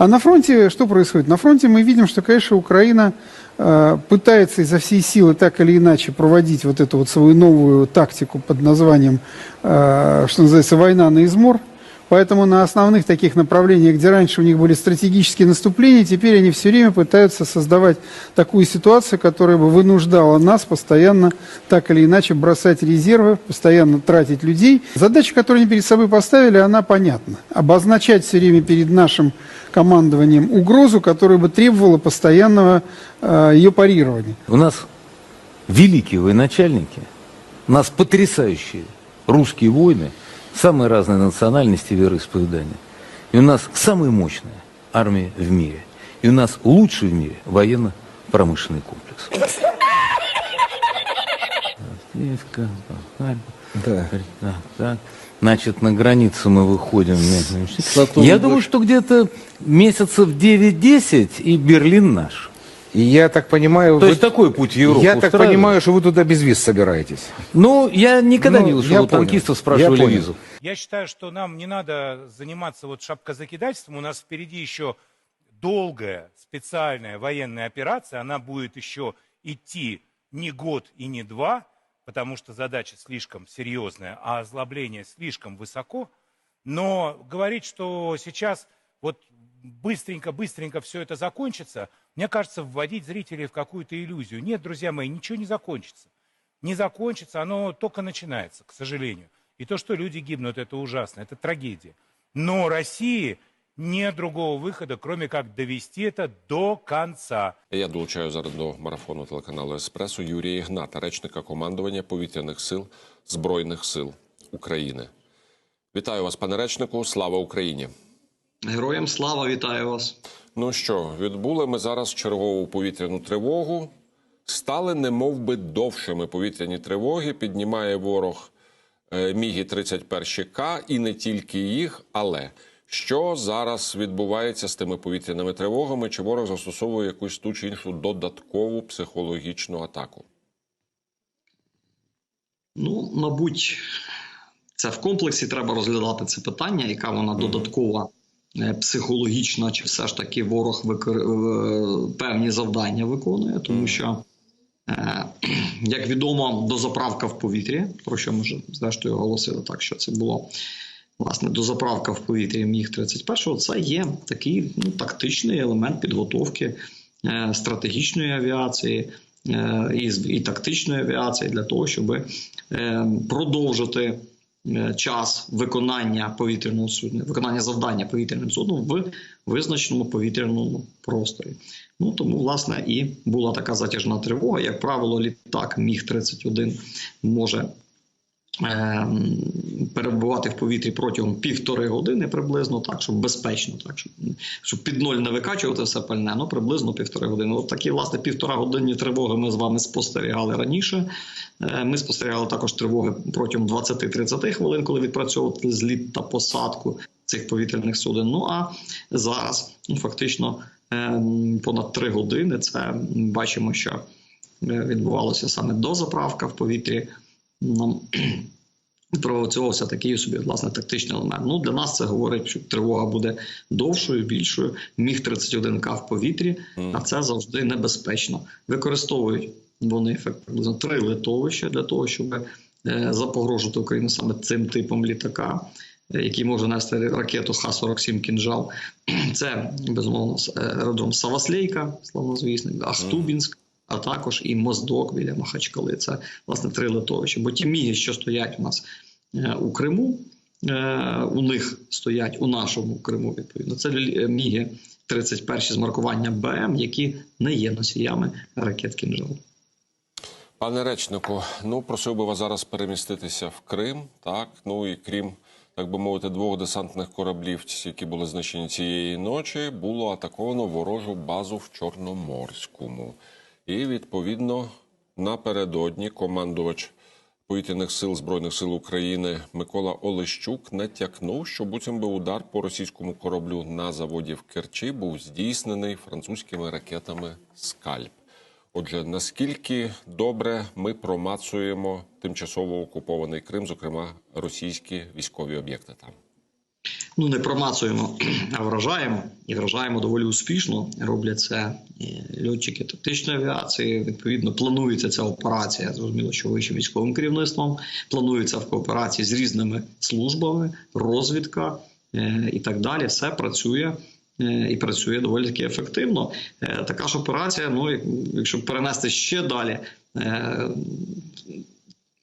А на фронте что происходит? На фронте мы видим, что, конечно, Украина э, пытается изо всей силы так или иначе проводить вот эту вот свою новую тактику под названием, э, что называется, война на измор. Поэтому на основных таких направлениях, где раньше у них были стратегические наступления, теперь они все время пытаются создавать такую ситуацию, которая бы вынуждала нас постоянно так или иначе бросать резервы, постоянно тратить людей. Задача, которую они перед собой поставили, она понятна. Обозначать все время перед нашим командованием угрозу, которая бы требовала постоянного э, ее парирования. У нас великие военачальники, у нас потрясающие русские воины, самые разные национальности и вероисповедания. И у нас самая мощная армия в мире. И у нас лучший в мире военно-промышленный комплекс. Да. Так. Значит, на границу мы выходим. Я думаю, что где-то месяцев 9-10 и Берлин наш. И я так понимаю, То вы- есть такой путь в Европу я так понимаю, что вы туда без виз собираетесь. Ну, я никогда Ну, не видел, я у понял. танкистов Я спрашивали понял. визу. Я считаю, что нам не надо заниматься вот шапкозакидательством. У нас впереди еще долгая специальная военная операция. Она будет еще идти не год и не два, потому что задача слишком серьезная, а озлобление слишком высоко. Но говорить, что сейчас вот быстренько-быстренько все это закончится, мне кажется, вводить зрителей в какую-то иллюзию. Нет, друзья мои, ничего не закончится. Не закончится, оно только начинается, к сожалению. И то, что люди гибнут, это ужасно, это трагедия. Но России нет другого выхода, кроме как довести это до конца. Я долучаю зараз до марафону телеканалу Еспресо Юрія Ігната, речника командування повітряних сил Збройних сил України. Вітаю вас, пане речнику. Слава Україні! Героям слава, вітаю вас. Ну що, відбули ми зараз чергову повітряну тривогу. Стали немов би довшими повітряні тривоги. Піднімає ворог е, Мігі 31 К і не тільки їх, але що зараз відбувається з тими повітряними тривогами? Чи ворог застосовує якусь ту чи іншу додаткову психологічну атаку? Ну, мабуть, це в комплексі треба розглядати це питання, яка вона додаткова психологічна, чи все ж таки ворог викор... е, певні завдання виконує, тому що, е, як відомо, дозаправка в повітрі, про що ми вже зрештою оголосили так, що це було. Власне, дозаправка в повітрі Міг 31 це є такий ну, тактичний елемент підготовки е, стратегічної авіації е, і, і тактичної авіації для того, щоб е, продовжити е, час виконання повітряного судна, виконання завдання повітряним судном в визначеному повітряному просторі. Ну тому, власне, і була така затяжна тривога. Як правило, літак Міг 31 може перебувати в повітрі протягом півтори години приблизно, так, щоб безпечно, так, щоб, щоб під ноль не викачувати все пальне, ну приблизно півтори години. От такі, власне, півтора годинні тривоги ми з вами спостерігали раніше. Е, Ми спостерігали також тривоги протягом 20-30 хвилин, коли відпрацьовували зліт та посадку цих повітряних суден. Ну а зараз ну, фактично ем, понад три години це бачимо, що е, відбувалося саме дозаправка в повітрі. Нам Провоцювався такий собі власне тактичний елемент. Ну для нас це говорить, що тривога буде довшою, більшою. Міг 31К в повітрі, а це завжди небезпечно. Використовують вони приблизно три литовища для того, щоб е, запогрожувати Україну саме цим типом літака, е, який може нести ракету Х-47 кінжал. Це безумовно е, аеродром Саваслейка, славнозвісний, Ахтубінськ. А також і Моздок біля Махачкали. Це власне три литовища. Бо ті міги, що стоять у нас е, у Криму, е, у них стоять у нашому Криму. Відповідно, це е, міги 31 з маркування БМ, які не є носіями ракет кінжал. Пане речнику, ну просив би вас зараз переміститися в Крим, так ну і крім так би мовити, двох десантних кораблів, які були знищені цієї ночі, було атаковано ворожу базу в Чорноморському. І відповідно напередодні командувач повітряних сил збройних сил України Микола Олещук натякнув, що буцім би удар по російському кораблю на заводі в Керчі був здійснений французькими ракетами Скальп. Отже, наскільки добре ми промацуємо тимчасово окупований Крим, зокрема російські військові об'єкти там? Ну не промацуємо, а вражаємо і вражаємо доволі успішно. Роблять це льотчики тактичної авіації. Відповідно, планується ця операція. Зрозуміло, що вищим військовим керівництвом планується в кооперації з різними службами, розвідка е, і так далі. Все працює. е, І працює доволі таки ефективно. Е, Така ж операція, ну якщо перенести ще далі, е,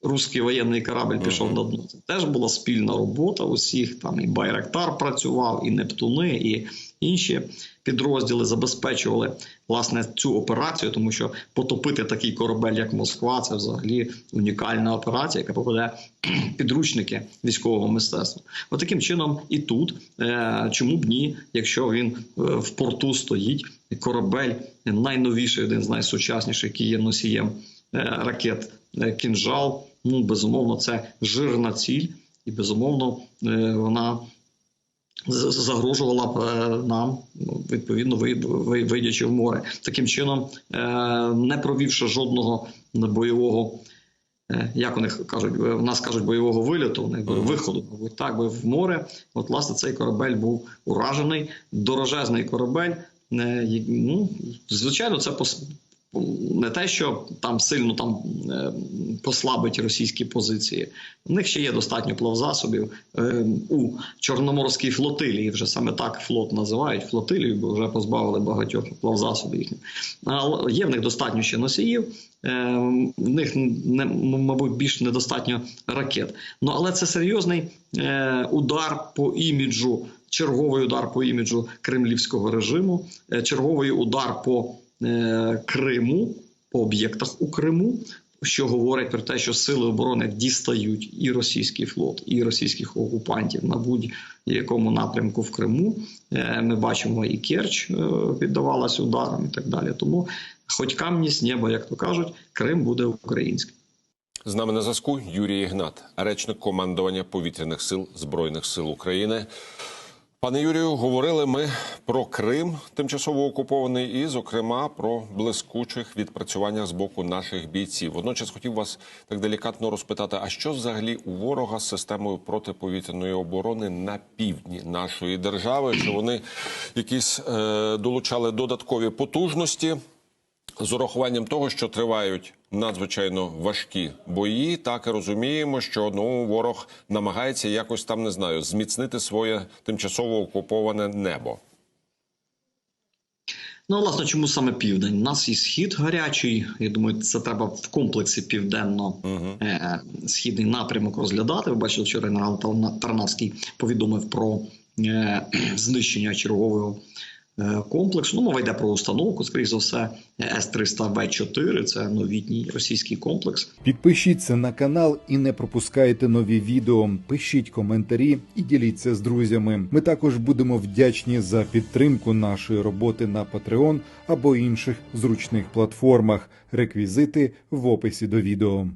Руський воєнний корабль пішов на дно. Це теж була спільна робота усіх. Там і Байрактар працював, і Нептуни, і інші підрозділи забезпечували власне цю операцію, тому що потопити такий корабель, як Москва, це взагалі унікальна операція, яка попаде підручники військового мистецтва. От таким чином, і тут е, чому б ні, якщо він е, в порту стоїть корабель найновіший, один з найсучасніших, який є носієм е, ракет кінжал. Ну, безумовно, це жирна ціль, і безумовно е, вона загрожувала б е, нам, відповідно, ви- ви- вийдячи в море. Таким чином, е, не провівши жодного бойового. Як у них кажуть, в нас кажуть бойового вильоту, у них буде виходу, мабуть, так би в море. От, власне, цей корабель був уражений, дорожезний корабель. Ну, звичайно, це не те, що там сильно там е, послабить російські позиції. У них ще є достатньо плавзасобів е, у Чорноморській флотилії. Вже саме так флот називають флотилію, бо вже позбавили багатьох плавзасобів. Але є в них достатньо ще носіїв. е, В них не мабуть більш недостатньо ракет. Ну але це серйозний удар по іміджу. Черговий удар по іміджу кремлівського режиму, черговий удар по Криму, по об'єктах у Криму, що говорить про те, що сили оборони дістають і російський флот, і російських окупантів на будь-якому напрямку в Криму. Е, Ми бачимо, і Керч е, піддавалась ударам, і так далі. Тому, хоч камні з неба, як то кажуть, Крим буде український. З нами на зв'язку Юрій Ігнат, речник командування повітряних сил Збройних сил України. Пане Юрію, говорили ми про Крим, тимчасово окупований, і, зокрема, про блискучих відпрацювання з боку наших бійців. Водночас хотів вас так делікатно розпитати: а що взагалі у ворога з системою протиповітряної оборони на півдні нашої держави? Чи вони якісь е, долучали додаткові потужності? З урахуванням того, що тривають надзвичайно важкі бої, так і розуміємо, що ну ворог намагається якось там не знаю зміцнити своє тимчасово окуповане небо. Ну, власне, чому саме південь? У нас і схід гарячий. Я думаю, це треба в комплексі південно-східний напрямок розглядати. Ви бачили, вчора генерал Тарна- Тарнавський повідомив про е, знищення чергового е, комплексу. Ну, мова йде про установку, скоріш за все, С-300В4. Це новітній російський комплекс. Підпишіться на канал і не пропускайте нові відео. Пишіть коментарі і діліться з друзями. Ми також будемо вдячні за підтримку нашої роботи на Patreon або інших зручних платформах. Реквізити в описі до відео.